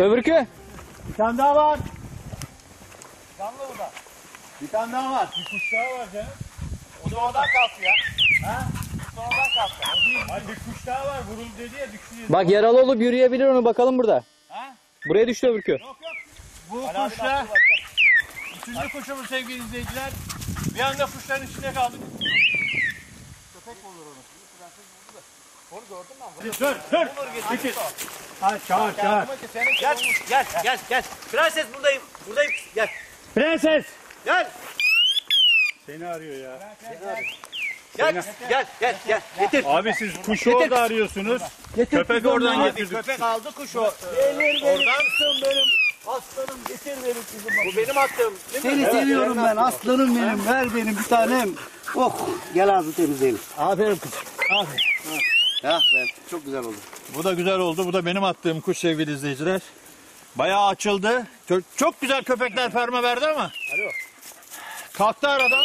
Öbürkü? Bir tane daha var. Canlı bu da. Bir tane daha var. Bir kuş daha var canım. O da oradan kalktı ya. Ha? Sonradan kalktı. O değil. Hayır bir kuş daha var. Vuruldu dedi ya düştü dedi. Bak yaralı olup yürüyebilir mi bakalım burada. Ha? Buraya düştü öbürkü. Yok yok. Bu kuşla üçüncü kuşumuz sevgili izleyiciler. Bir anda kuşların içine kaldık. Köpek olur onu. Onu gördün mü? Dur dur. Getir. Ha çağır çağır. Gel, gel, gel, gel. Prenses buradayım, buradayım. Gel, Prenses. gel, Seni arıyor ya. gel, gel, gel, gel. Getir. Abi siz kuşu orada arıyorsunuz. Köpek oradan getirdik. Köpek aldı kuş o. Oradan benim aslanım getir benim kızım. Bu benim mi? Seni seviyorum ben aslanım benim ver benim bir tanem. Oh gel ağzı temizleyelim. Aferin kızım. Aferin. Ya ben çok güzel oldu. Bu da güzel oldu. Bu da benim attığım kuş sevgili izleyiciler. Bayağı açıldı. Çok, çok güzel köpekler ferme verdi ama. Alo. Kalktı aradan.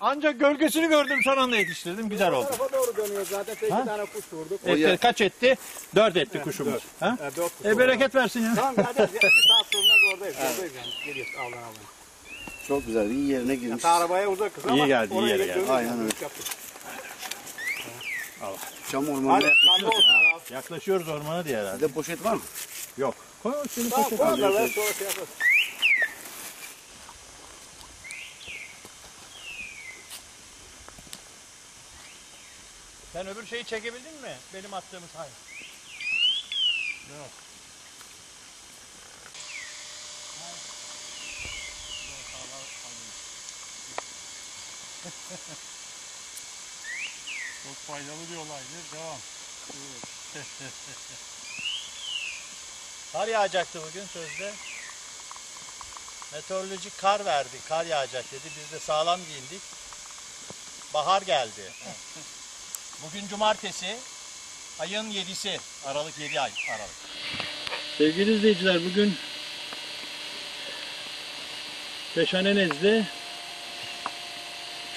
Ancak gölgesini gördüm son anda yetiştirdim. Güzel oldu. Tarafa doğru dönüyor zaten. Tek Ha? tane kuş vurduk. Etti, kaç etti? Dört etti kuşumuz. Ha? E bereket versin ya. Tamam hadi bir saat sonra oradayız. Oradayız yani. Geliyoruz Allah'ın Allah'ın. Çok güzel iyi yerine girmiş. Ta arabaya uzak kız ama. İyi geldi, iyi oraya yere geldi. Aynen öyle. Yaptık. Çam Hadi olsun. abi. Yaklaşıyoruz ormana diye herhalde. Bizde poşet var mı? Yok. Koy seni Tamam poşet al. kadar sonra şey yaparız. Sen öbür şeyi çekebildin mi? Benim attığımız hayır. Yok. Çok faydalı bir olaydı. Devam. kar yağacaktı bugün sözde. Meteoroloji kar verdi. Kar yağacak dedi. Biz de sağlam giyindik. Bahar geldi. Bugün cumartesi. Ayın 7'si. Aralık 7 ay. Aralık. Sevgili izleyiciler bugün Peşane Nez'de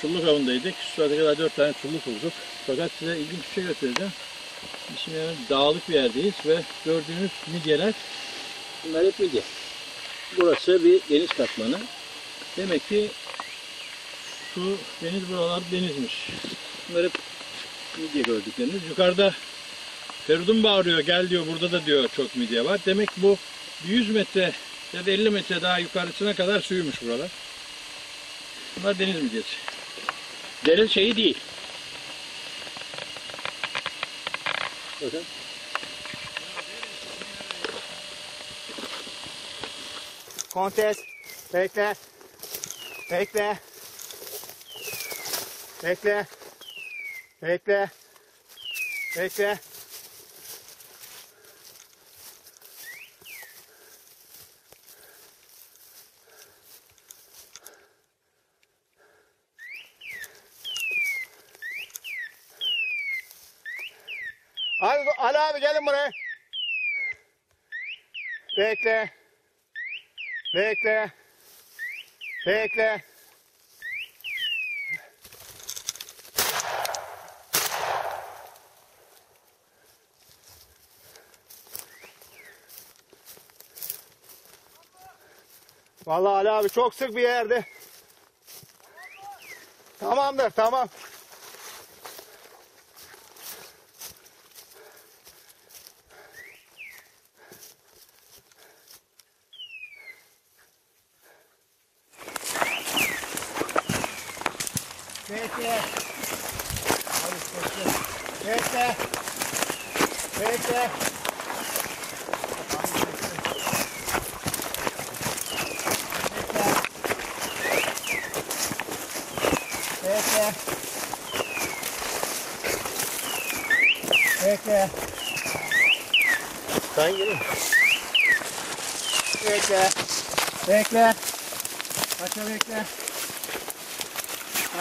çulluk avındaydık. Şu saate kadar 4 tane çulluk vurduk. Fakat size ilginç bir şey göstereceğim. Biz Şimdi yani dağlık bir yerdeyiz ve gördüğünüz midyeler bunlar hep midye. Burası bir deniz katmanı. Demek ki şu deniz buralar denizmiş. Bunlar hep midye gördükleriniz. Yukarıda Feridun bağırıyor gel diyor burada da diyor çok midye var. Demek bu 100 metre ya da 50 metre daha yukarısına kadar suymuş buralar. Bunlar deniz midyesi. Deniz şeyi değil. Bakın. Kontes. Bekle. Bekle. Bekle. Bekle. Bekle. Ali, Ali abi gelin buraya. Bekle. Bekle. Bekle. Vallahi Ali abi çok sık bir yerde. Tamamdır tamam. Bekle. Bekle. Bekle. Bekle. Bekle. Sen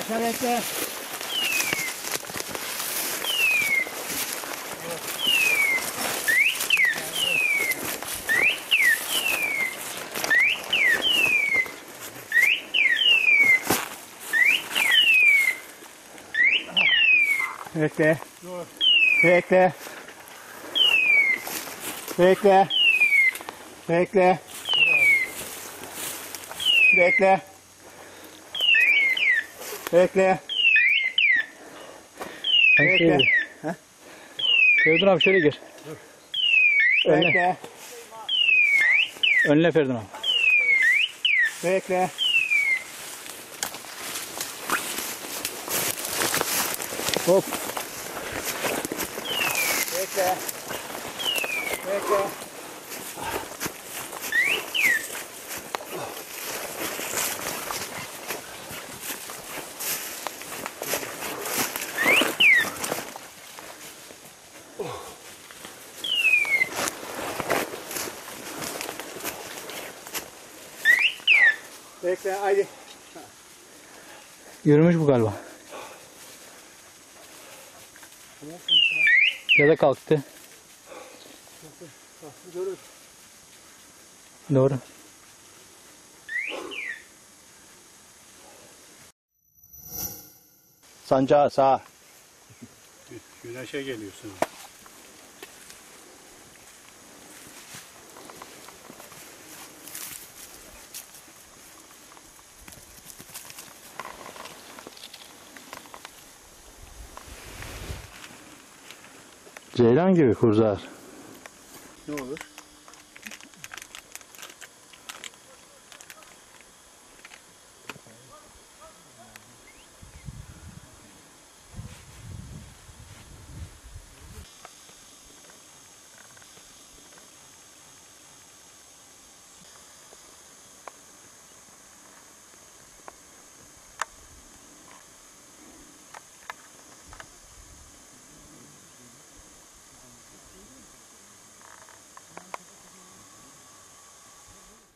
gelin. Bekle. Bekle. Paşa bekle. Paşa bekle. Bekle. Bekle. Bekle. Bekle. Bekle. Bekle. Bekle. Feridun abi şöyle gir. Önle. Bekle. Önle Feridun abi. Bekle. Hop. Bekle. Bekle Yürümüş bu galiba. Ya da kalktı. Doğru. Sancağı sağ. Güneşe geliyorsun. Ceylan gibi kurzar. Ne olur?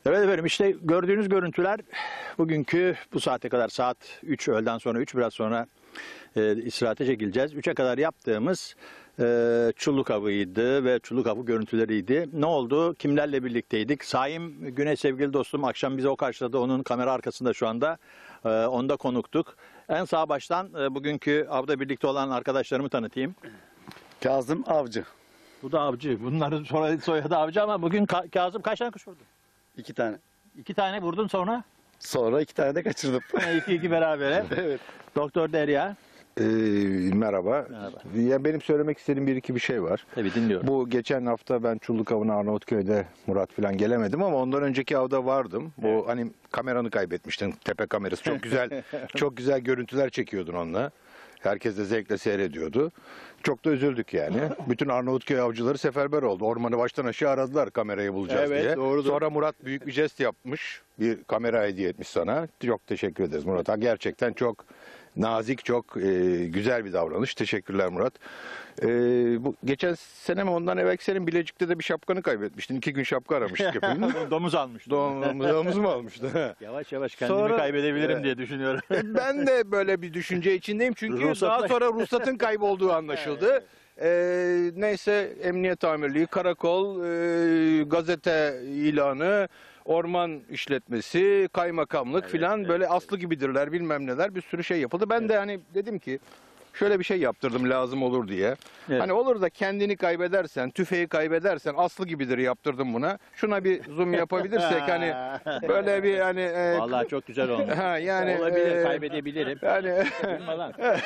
Evet efendim işte gördüğünüz görüntüler bugünkü bu saate kadar saat 3 öğleden sonra 3 biraz sonra e, istirahate çekileceğiz. 3'e kadar yaptığımız e, çulluk avıydı ve çulluk avı görüntüleriydi. Ne oldu? Kimlerle birlikteydik? Saim Güneş sevgili dostum akşam bize o karşıladı. Onun kamera arkasında şu anda. E, onda konuktuk. En sağ baştan e, bugünkü avda birlikte olan arkadaşlarımı tanıtayım. Kazım Avcı. Bu da avcı. Bunların soyadı, soyadı avcı ama bugün Ka- Kazım kaç tane kuş vurdu? İki tane. İki tane vurdun sonra? Sonra iki tane de kaçırdım. iki iki beraber. evet. Doktor Derya. Ee, merhaba. Merhaba. Ya benim söylemek istediğim bir iki bir şey var. Tabii dinliyorum. Bu geçen hafta ben Çulluk Avı'na Arnavutköy'de Murat falan gelemedim ama ondan önceki avda vardım. Bu hani kameranı kaybetmiştin. Tepe kamerası. Çok güzel çok güzel görüntüler çekiyordun onunla. Herkes de zevkle seyrediyordu. Çok da üzüldük yani. Bütün Arnavutköy avcıları seferber oldu. Ormanı baştan aşağı aradılar kamerayı bulacağız Evet, diye. doğrudur. Sonra Murat büyük bir jest yapmış. Bir kamera hediye etmiş sana. Çok teşekkür ederiz Murat'a. Gerçekten çok nazik, çok e, güzel bir davranış. Teşekkürler Murat. E, bu geçen sene mi ondan evvelki senin Bilecik'te de bir şapkanı kaybetmiştin. İki gün şapka aramıştık hepimiz. Domuz almış. Doğumuz mu almıştı? Yavaş yavaş kendimi Sonra- kaybedebilirim Evet. diye düşünüyorum. ben de böyle bir düşünce içindeyim çünkü Ruhsatla- daha sonra ruhsatın kaybolduğu anlaşıldı. Ee, neyse emniyet amirliği, karakol, e, gazete ilanı, orman işletmesi, kaymakamlık filan böyle aslı gibidirler bilmem neler bir sürü şey yapıldı. Ben de hani dedim ki şöyle bir şey yaptırdım lazım olur diye. Evet. Hani olur da kendini kaybedersen, tüfeği kaybedersen aslı gibidir yaptırdım buna. Şuna bir zoom yapabilirsek hani böyle bir hani e, Vallahi çok güzel olmuş. ha yani Olabilir, e, kaybedebilirim. yani.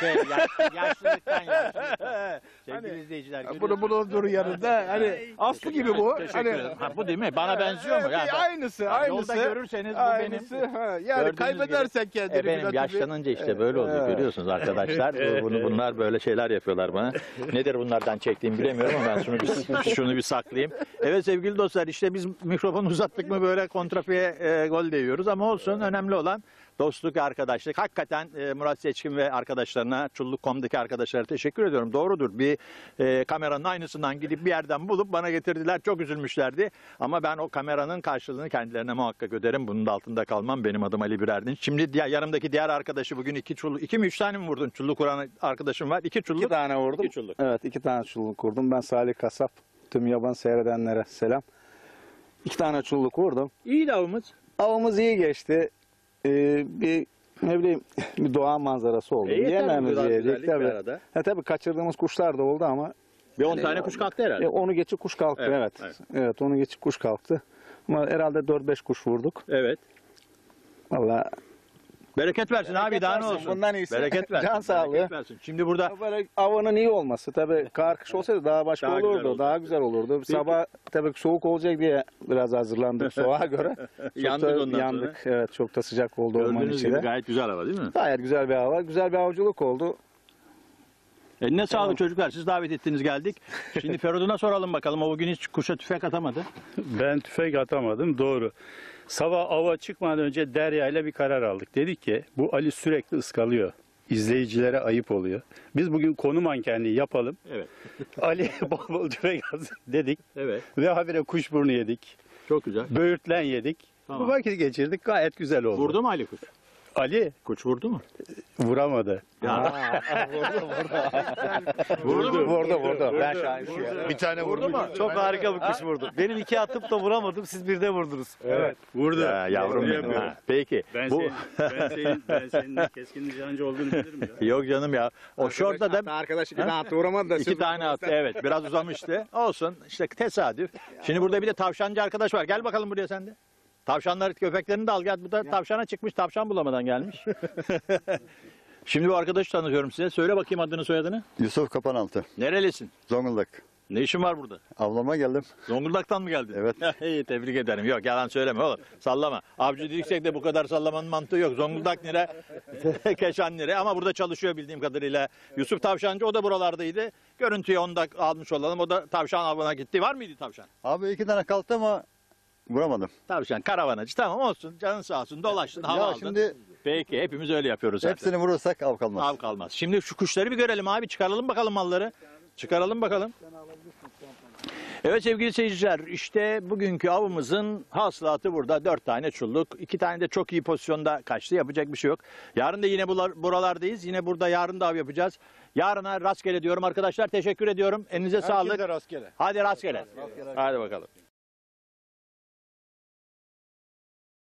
Şey, yaş- yaşlılıktan yaşlılıktan. Sevgili izleyiciler. bunu görüyorsunuz. bunu dur yanında hani aslı gibi bu. Teşekkür Hani ederim. Ha, bu değil mi? Bana benziyor mu? Ya, ben- aynısı, aynısı. Yolda görürseniz bu Aynısı. benim. Ha, yani kaybedersen kendini Efendim yaşlanınca işte böyle oluyor görüyorsunuz arkadaşlar. Bu- Bunu bunlar böyle şeyler yapıyorlar bana. Nedir bunlardan çektiğimi bilemiyorum ama ben şunu bir, şunu bir saklayayım. Evet sevgili dostlar işte biz mikrofonu uzattık mı böyle kontrafeye e, gol değiyoruz ama olsun önemli olan dostluk, arkadaşlık. Hakikaten e, Murat Seçkin ve arkadaşlarına, Çulluk.com'daki arkadaşlara teşekkür ediyorum. Doğrudur. Bir e, kameranın aynısından gidip bir yerden bulup bana getirdiler. Çok üzülmüşlerdi. Ama ben o kameranın karşılığını kendilerine muhakkak öderim. Bunun da altında kalmam. Benim adım Ali Birerdin. Şimdi diğer, yanımdaki diğer arkadaşı bugün iki çulluk, iki mi üç tane mi vurdun? Çulluk vuran arkadaşım var. İki çulluk. İki tane vurdum. İki çulluk. Evet iki tane çulluk kurdum. Ben Salih Kasap. Tüm yaban seyredenlere selam. İki tane çulluk vurdum. İyi de avımız. Avımız iyi geçti. Ee, bir ne bileyim bir doğa manzarası oldu. E, yeter Yememizi kadar yedik tabii. arada. Ha, tabii kaçırdığımız kuşlar da oldu ama Bir on tane kuş kalktı herhalde. e, onu geçip kuş kalktı Evet, evet. Evet, onu geçip kuş kalktı. Ama herhalde 4-5 kuş vurduk. Evet. Valla Bereket versin abi daha ne versin, olsun. bundan iyisi. Bereket versin. Can sağlığı. Bereket versin. Şimdi burada böyle avının iyi olması tabii kar kış olsaydı daha başka Daha güzel olurdu. olurdu. Daha güzel olurdu. Sabah tabii soğuk olacak diye biraz hazırlandık soğuğa göre. Çok Yandık da ondan yandık. Evet çok da sıcak oldu ormanın gördüğünüz gibi içinde. gayet güzel hava değil mi? Gayet güzel bir hava. Güzel bir avcılık oldu. Eline sağlık çocuklar. Siz davet ettiniz geldik. Şimdi Feridun'a soralım bakalım. O bugün hiç kuşa tüfek atamadı. Ben tüfek atamadım doğru. Sabah ava çıkmadan önce Derya ile bir karar aldık. Dedik ki bu Ali sürekli ıskalıyor. İzleyicilere ayıp oluyor. Biz bugün konu mankenliği yapalım. Evet. Ali bol bol tüfek dedik. Evet. Ve habire kuşburnu yedik. Çok güzel. Böğürtlen yedik. Tamam. Bu vakit geçirdik gayet güzel oldu. Vurdu mu Ali kuş? Ali Kuş vurdu mu? vuramadı. Vurdu mu? Vurdu vurdu. Ben şahidim. Bir tane vurdu mu? Çok harika bir kuş vurdu. Benim iki atıp da vuramadım. Siz bir de vurdunuz. Evet. Vurdu. Ya, yavrum benim. Yapıyorum. Ha, Peki. Ben, Bu... senin, ben, senin, ben senin keskin nişancı olduğunu bilirim ya. Yok canım ya. O şortta da Arkadaş iki tane attı vuramadı da. iki tane attı. Evet biraz uzamıştı. Olsun işte tesadüf. Şimdi burada bir de tavşancı arkadaş var. Gel bakalım buraya sen de. Tavşanları köpeklerini de al gel. Bu da tavşana çıkmış tavşan bulamadan gelmiş. Şimdi bu arkadaşı tanıtıyorum size. Söyle bakayım adını soyadını. Yusuf Kapanaltı, Nerelisin? Zonguldak. Ne işin var burada? Avlama geldim. Zonguldak'tan mı geldin? Evet. İyi tebrik ederim. Yok yalan söyleme oğlum. Sallama. Avcı dediksek de bu kadar sallamanın mantığı yok. Zonguldak nere? Keşan nere? Ama burada çalışıyor bildiğim kadarıyla. Yusuf Tavşancı o da buralardaydı. Görüntüyü onu da almış olalım. O da tavşan avına gitti. Var mıydı tavşan? Abi iki tane kalktı ama vuramadım. Tavşan karavanacı. Tamam olsun. Canın sağ olsun. Dolaştın hava ya aldın. şimdi Peki hepimiz öyle yapıyoruz zaten. hepsini vurursak av kalmaz. Av kalmaz. Şimdi şu kuşları bir görelim abi. Çıkaralım bakalım malları. Çıkaralım bakalım. Evet sevgili seyirciler işte bugünkü avımızın hasılatı burada. Dört tane çulluk. iki tane de çok iyi pozisyonda kaçtı. Yapacak bir şey yok. Yarın da yine bular- buralardayız. Yine burada yarın da av yapacağız. Yarına rastgele diyorum arkadaşlar. Teşekkür ediyorum. Elinize sağlık. rastgele. Hadi rastgele. Hadi bakalım.